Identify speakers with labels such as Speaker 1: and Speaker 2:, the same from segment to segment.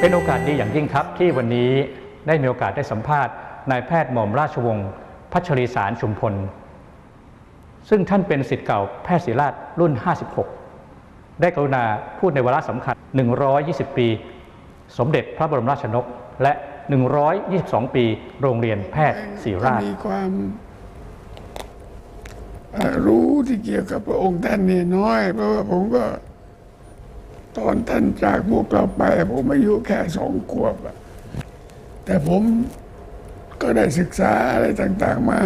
Speaker 1: เป็นโอกาสดีอย่างยิ่งครับที่วันนี้ได้มีโอกาสได้สัมภาษณ์นายแพทย์หม่อมราชวงศ์พัชรีสารชุมพล ซึ่งท่านเป็นสิทธิ์เก่าแพทย์ศิริราชรุ่น 56 ได้กรุณาพูดในวาระสำคัญ 120 ปี สมเด็จพระบรมราชชนก และ 122 ปีโรงเรียนแพทย์ศิริราช
Speaker 2: มีความเอ่อรู้ที่เกี่ยวกับพระองค์ท่านเนี่ยน้อย เพราะว่าผมก็ ตอนท่านจากพวกเราไป ผมอายุแค่สองขวบอะแต่ผมก็ได้ศึกษาอะไรต่างๆมา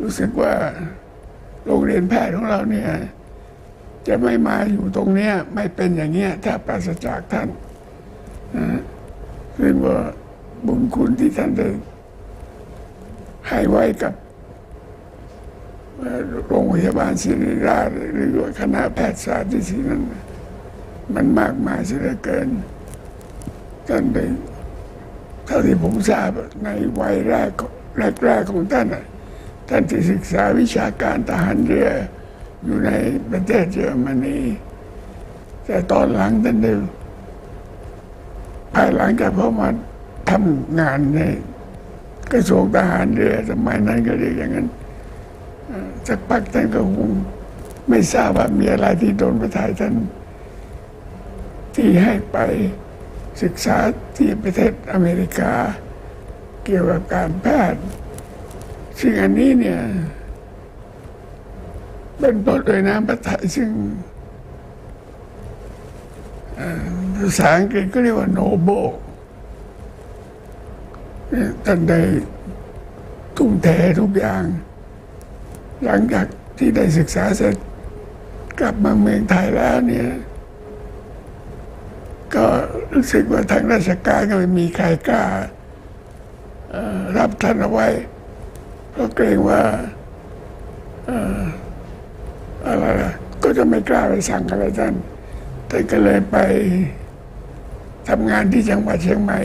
Speaker 2: รู้สึกว่าโรงเรียนแพทย์ของเราเนี่ย จะไม่มาอยู่ตรงเนี้ย ไม่เป็นอย่างเงี้ย ถ้าปราศจากท่านนะซึ่งว่าบุญคุณที่ท่านได้ให้ไว้กับโรงพยาบาลศิริราชหรือว่าคณะแพทยศาสตร์ที่ที่นั่น มันมากมายเสียเหลือเกินท่านได้เท่าที่ผมทราบในวัยแรกแรกๆของท่านน่ะท่านที่ศึกษาวิชาการทหารเรืออยู่ในประเทศเยอรมนีแต่ตอนหลังท่านได้ภายหลังจากเขามาทำงานในกระทรวงทหารเรือสมัยนั้นก็เรียกอย่างนั้นเอ่อสักพักท่านก็คงไม่ทราบว่ามีอะไรที่โดนประทายท่าน ที่ให้ไปศึกษาที่ประเทศอเมริกา เกี่ยวกับการแพทย์ ซึ่งอันนี้เนี่ย เป็นบทโดยน้ำประทัยซึ่งภาษาอังกฤษก็เรียกว่า noble เนี่ยท่านได้ทุ่มเททุกอย่าง หลังจากที่ได้ศึกษาเสร็จกลับมาเมืองไทยแล้วเนี่ย ก็รู้สึกว่าทางราชการก็ไม่มีใครกล้ารับท่านเอาไว้ เพราะเกรงว่าอะไรล่ะก็จะไม่กล้าไปสั่งอะไรท่านแต่ก็เลยไปทำงานที่จังหวัดเชียงใหม่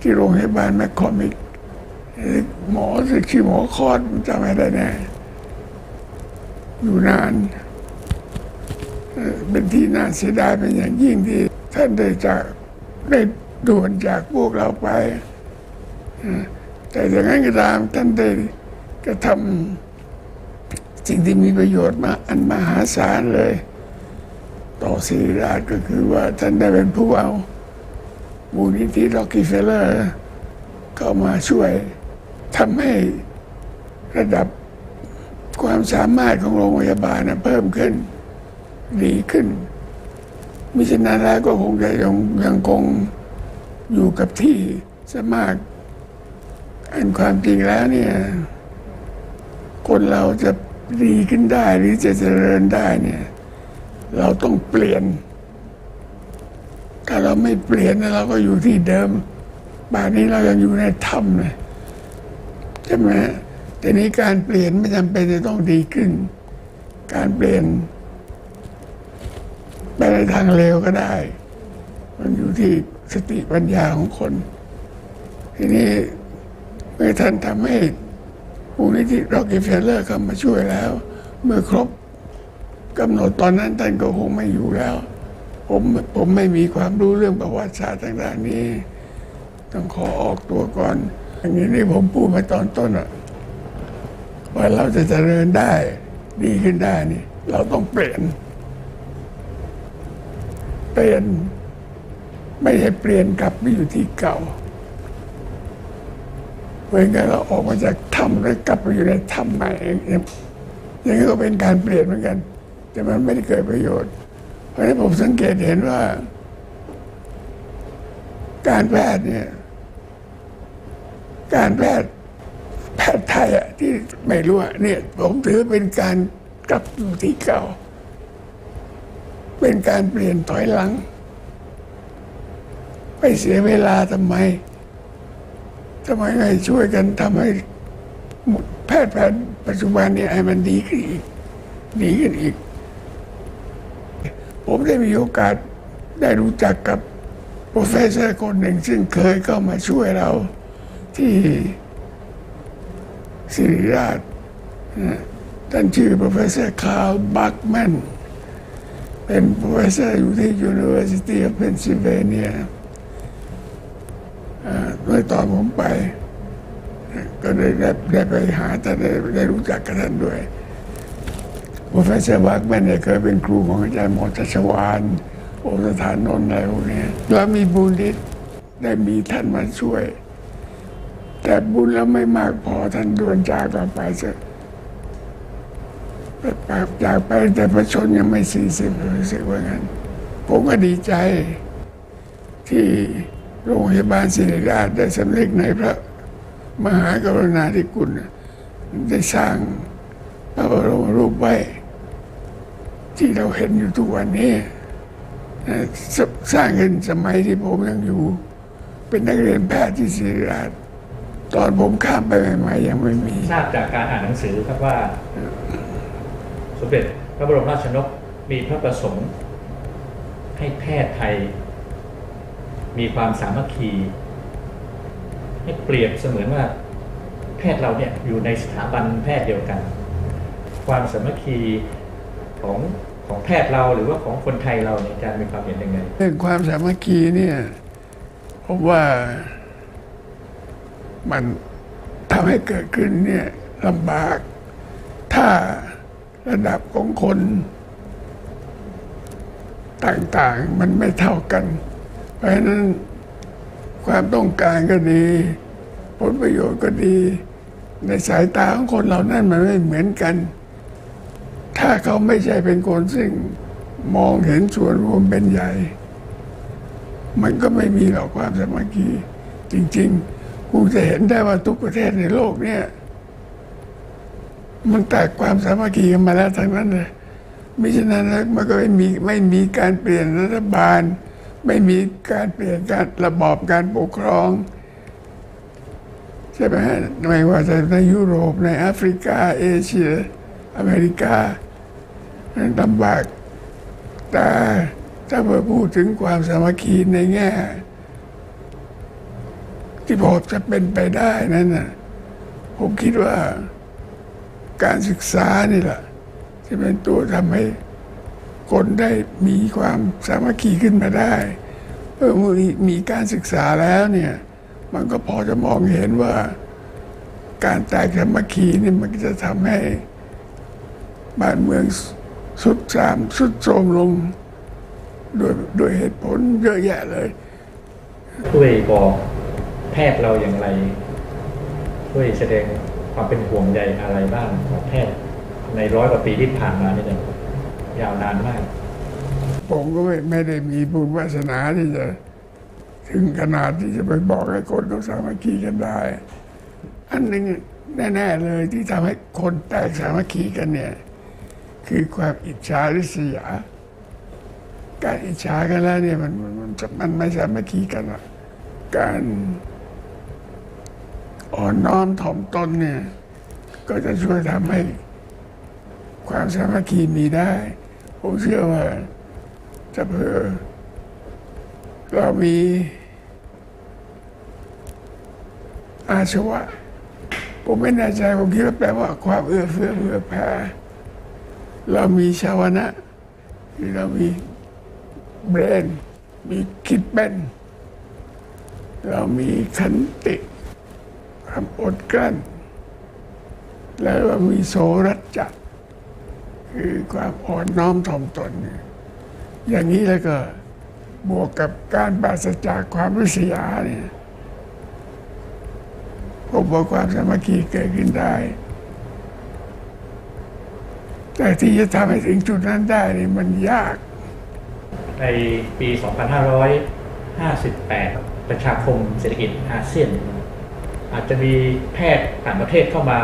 Speaker 2: ที่โรงพยาบาลแมคคอมิกหมอสึกชื่อหมอคอดจำไม่ได้แน่อยู่นานเอ่อเป็นที่น่าเสียดายเป็นอย่างยิ่งที่ ท่านได้จากได้ด่วนจากพวกเราไปแต่อย่างนั้นก็ตามท่านได้กระทำสิ่งที่มีประโยชน์มาอันมหาศาลเลย ต่อศิริราชก็คือว่าท่านได้เป็นผู้เอามูลนิธิร็อกกี้เฟลเลอร์ก็มาช่วยทำให้ระดับความสามารถของโรงพยาบาลนะเพิ่มขึ้น ดีขึ้น มิฉะนั้นแล้วก็คงจะยังยังคงอยู่กับที่สมาก อันความจริงแล้วเนี่ย คนเราจะดีขึ้นได้หรือจะเจริญได้เนี่ย เราต้องเปลี่ยน ถ้าเราไม่เปลี่ยนเราก็อยู่ที่เดิมป่านนี้เรายังอยู่ในถ้ำเลยใช่ไหมแต่นี้การเปลี่ยนไม่จำเป็นจะต้องดีขึ้น การเปลี่ยน ไปในทางเร็วก็ได้ มันอยู่ที่สติปัญญาของคน ทีนี้เมื่อท่านทำให้มูลนิธิร็อกกี้เฟลเลอร์เข้ามาช่วยแล้ว เมื่อครบกำหนดตอนนั้นท่านก็คงไม่อยู่แล้ว ผมผมไม่มีความรู้เรื่องประวัติศาสตร์ต่างๆนี้ ต้องขอออกตัวก่อนอย่างนี้ที่ผมพูดมาตอนต้นอะว่าเราจะเจริญได้ ดีขึ้นได้นี่ เราต้องเปลี่ยน ปลี่ยน ไม่ใช่เปลี่ยนกลับไปอยู่ที่เก่าเหมือนกันเราออกมาจากถ้ำแล้วกลับไปอยู่ในถ้ำใหม่องอย่างนี้ก็เป็นการเปลี่ยนเหมือนกัน แต่มันไม่ได้เกิดประโยชน์ เพราะฉะนั้นผมสังเกตเห็นว่า การแพทย์เนี่ย การแพทย์แพทย์ไทยอะที่ไม่รู้อะเนี่ยผมถือเป็นการกลับอยู่ที่เก่า เป็นการเปลี่ยนถอยหลัง ไปเสียเวลาทำไมทำไมไม่ช่วยกันทำให้แพทย์แผนปัจจุบันเนี่ยให้มันดีขึ้นอีกดีขึ้นอีก ผมได้มีโอกาสได้รู้จักกับโปรเฟสเซอร์คนหนึ่ง ซึ่งเคยเข้ามาช่วยเราที่ศิริราชท่านชื่อโปรเฟสเซอร์คาร์ลบัคแมน เป็นโปรเฟสเซอร์อยู่ที่ University of Pennsylvania เมื่อตอนผมไป ก็ได้ได้ไปหาท่ได้ได้รู้จักกับท่านด้วยโปรเฟสเซอร์วักแมนเนี่ยเคยเป็นครูของอาจารย์หมอชัชวานโอสถานนนท์อะไรพวกเนี้ยแล้วมีบุญที่ได้มีท่านมาช่วย แต่บุญแล้วไม่มากพอท่านด่วนจากเราไป ซะจากไปแต่ประชนยังไม่สี่สิบรู้สึกว่างั้น ผมก็ดีใจ ที่โรงพยาบาลศิริราชได้สำเร็จในพระมหากรุณาธิคุณ ได้สร้างพระบรมรูปไว้ ที่เราเห็นอยู่ทุกวันนี้ สร้างขึ้นสมัยที่ผมยังอยู่ เป็นนักเรียนแพทย์ที่ศิริราช ตอนผมข้ามไปใหม่ๆยังไม่มี
Speaker 1: ทราบจากการอ่านหนังสือครับว่า สมเด็จพระบรมราชนกมีพระประสงค์ ให้แพทย์ไทย มีความสามัคคี ให้เปรียบเสมือนว่าแพทย์เราเนี่ยอยู่ในสถาบันแพทย์เดียวกัน ความสามัคคีของของแพทย์เราหรือว่าของคนไทยเราเนี่ยอาจารย์มีความเห็นยังไง
Speaker 2: เรื่องความสามัคคีเนี่ยผมว่ามันทำให้เกิดขึ้นเนี่ยลำบาก ถ้า ระดับของคนต่างๆ มันไม่เท่ากัน เพราะฉะนั้นความต้องการก็ดี ผลประโยชน์ก็ดี ในสายตาของคนเหล่านั้นมันไม่เหมือนกัน ถ้าเขาไม่ใช่เป็นคนซึ่งมองเห็นส่วนรวมเป็นใหญ่ มันก็ไม่มีหรอกความสามัคคีจริงๆ กูจะเห็นได้ว่าทุกประเทศในโลกเนี่ย มันแตกความสามัคคีกันมาแล้วทั้งนั้นเลยมิฉะนั้นมันก็ไม่มีไม่มีการเปลี่ยนรัฐบาล ไม่มีการเปลี่ยนการระบอบการปกครองใช่ไหมฮะไม่ว่าจะในยุโรปในแอฟริกา เอเชีย อเมริกานั้นลำบากแต่ถ้ามาพูดถึงความสามัคคีในแง่ ที่พอจะเป็นไปได้นั้นนะผมคิดว่า การศึกษานี่แหละจะเป็นตัวทำให้คนได้มีความสามัคคีขึ้นมาได้เมื่อมีการศึกษาแล้วเนี่ยมันก็พอจะมองเห็นว่า การแตกสามัคคีนี่มันจะทำให้บ้านเมืองสุดสามสุดโทรมลงโดยโดยเหตุผลเยอะแยะเลย
Speaker 1: ช่วยบอกแพทย์เราอย่างไรช่วยแสดง ความเป็นห่วงใยอะไรบ้างของแพทย์ในร้อยกว่าปีที่ผ่านมานี่เนี่ยยาวนานมาก
Speaker 2: ผมก็ไม่ไม่ได้มีบุญวาสนาที่จะ ถึงขนาดที่จะไปบอกให้คนเขาสามัคคีกันได้ อันหนึ่งแน่ ๆ เลยที่ทำให้คนแตกสามัคคีกันเนี่ย คือความอิจฉาริษยา การอิจฉากันแล้วเนี่ยมันมันมันมันไม่สามัคคีกันการ อ่อนน้อมถ่อมตนเนี่ย ก็จะช่วยทำให้ ความสามัคคีมีได้ ผมเชื่อว่าจะเผื่อเรามีอาชวะ ผมไม่แน่ใจผมคิดว่าแปลว่าความเอื้อเฟื้อเผื่อแผ่เรามีชาวนะเรามีเบรนมีคิดเป็น เรามีขันติ ความอดกลั้น แล้วเรามีโสรัจจะคือความอ่อนน้อมถ่อมตน อย่างนี้แล้วก็บวกกับการปราศจากความริษยาเนี่ยผมว่าความสามัคคีเกิดขึ้นได้ แต่ที่จะทำให้ถึงจุดนั้นได้นี่มันยาก
Speaker 1: ในปี 2558 ประชาคมเศรษฐกิจอาเซียน อาจจะมีแพทย์ต่างประเทศเข้ามา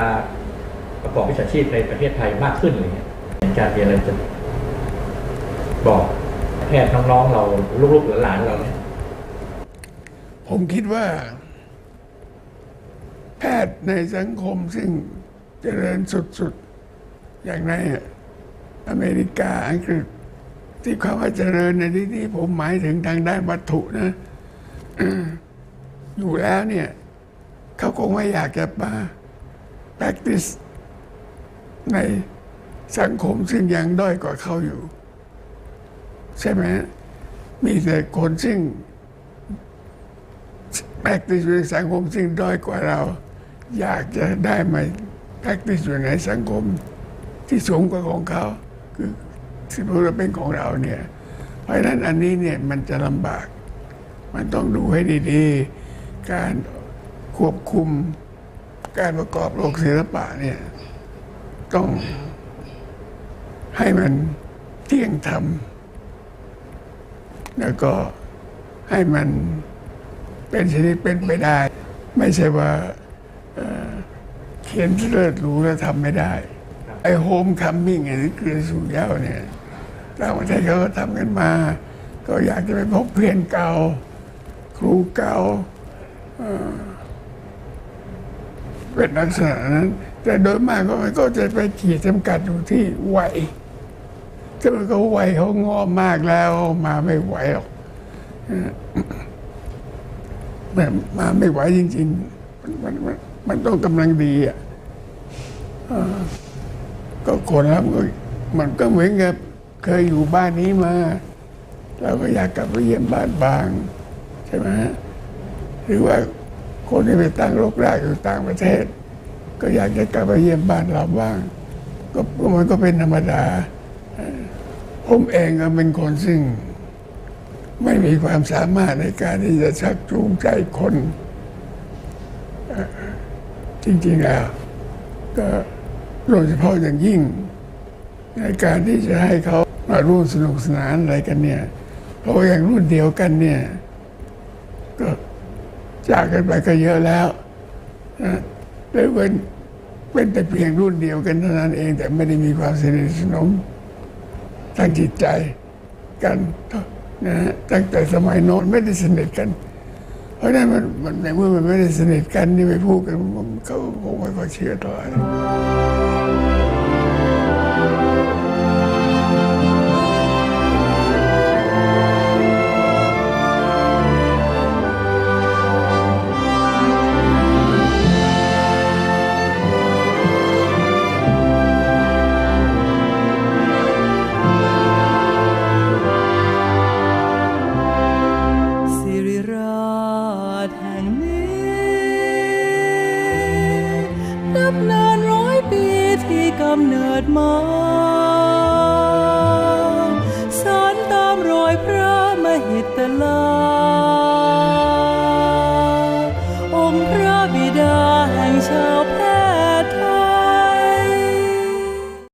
Speaker 1: ประกอบวิชาชีพในประเทศไทยมากขึ้นอะไรเงี้ยอาจารย์มีอะไรจะบอกแพทย์น้องๆเราลูกๆหลานเราเนี่ย
Speaker 2: ผมคิดว่า แพทย์ในสังคมซึ่งเจริญสุดๆ อย่างในอเมริกาอังกฤษ ที่เขาว่าเจริญในที่นี้ผมหมายถึงทางด้านวัตถุนะ อยู่แล้วเนี่ย เขาคงไม่อยากจะมา practice ในสังคมซึ่งยังด้อยกว่าเขาอยู่ ใช่ไหม มีแต่คนซึ่ง practice อยู่ในสังคมซึ่งด้อยกว่าเรา อยากจะได้มา practice อยู่ในสังคมที่สูงกว่าของเขา คือสิ่งที่เป็นของเราเนี่ย เพราะฉะนั้นอันนี้เนี่ยมันจะลำบาก มันต้องดูให้ดี ๆ การ ควบคุมการประกอบโลกศิลปะเนี่ยต้องให้มันเที่ยงธรรม แล้วก็ให้มันเป็นชนิดเป็นไปได้ ไม่ใช่ว่าเเขียนเลิศหรูแล้วทำไม่ได้ ไอ้โฮมคัมมิ่งไอ้ที่เกลือสู่เย้าเนี่ยต่างประเทศเขาก็ทำกันมา ก็อยากจะไปพบเพื่อนเก่า ครูเก่า เป็นลักษณะนั้น แต่โดยมากก็มันก็จะไปขีดจำกัดอยู่ที่วัยถ้ามันก็วัยเขางอมากแล้วมาไม่ไหวหรอกแบบมาไม่ไหวจริง ๆ มันมันมันต้องกำลังดีอะก็คนรับมันก็เหมือนกับเคยอยู่บ้านนี้มา เราก็อยากกลับไปเยี่ยมบ้านบาง ใช่ไหมฮะหรือว่า คนที่ไปตั้งรกรากอยู่ต่างประเทศ ก็อยากจะกลับไปเยี่ยมบ้านเราบ้างก็มันก็เป็นธรรมดา ผมเองก็เป็นคนซึ่ง ไม่มีความสามารถในการที่จะชักจูงใจคน จริงๆแล้วก็โดยเฉพาะอย่างยิ่ง ในการที่จะให้เขามาร่วมสนุกสนานอะไรกันเนี่ยเพราะอย่างรุ่นเดียวกันเนี่ย ก็ จากกันไปก็เยอะแล้วนะเลยเป็นเป็นแต่เพียงรุ่นเดียวกันเท่านั้นเอง แต่ไม่ได้มีความสนิทสนมทางจิตใจกันนะฮะตั้งแต่สมัยโน้นไม่ได้สนิทกัน เพราะนั้นมันมันในเมื่อมันไม่ได้สนิทกันนี่ไปพูดกันมันเขาคงไม่ค่อยเชื่อเท่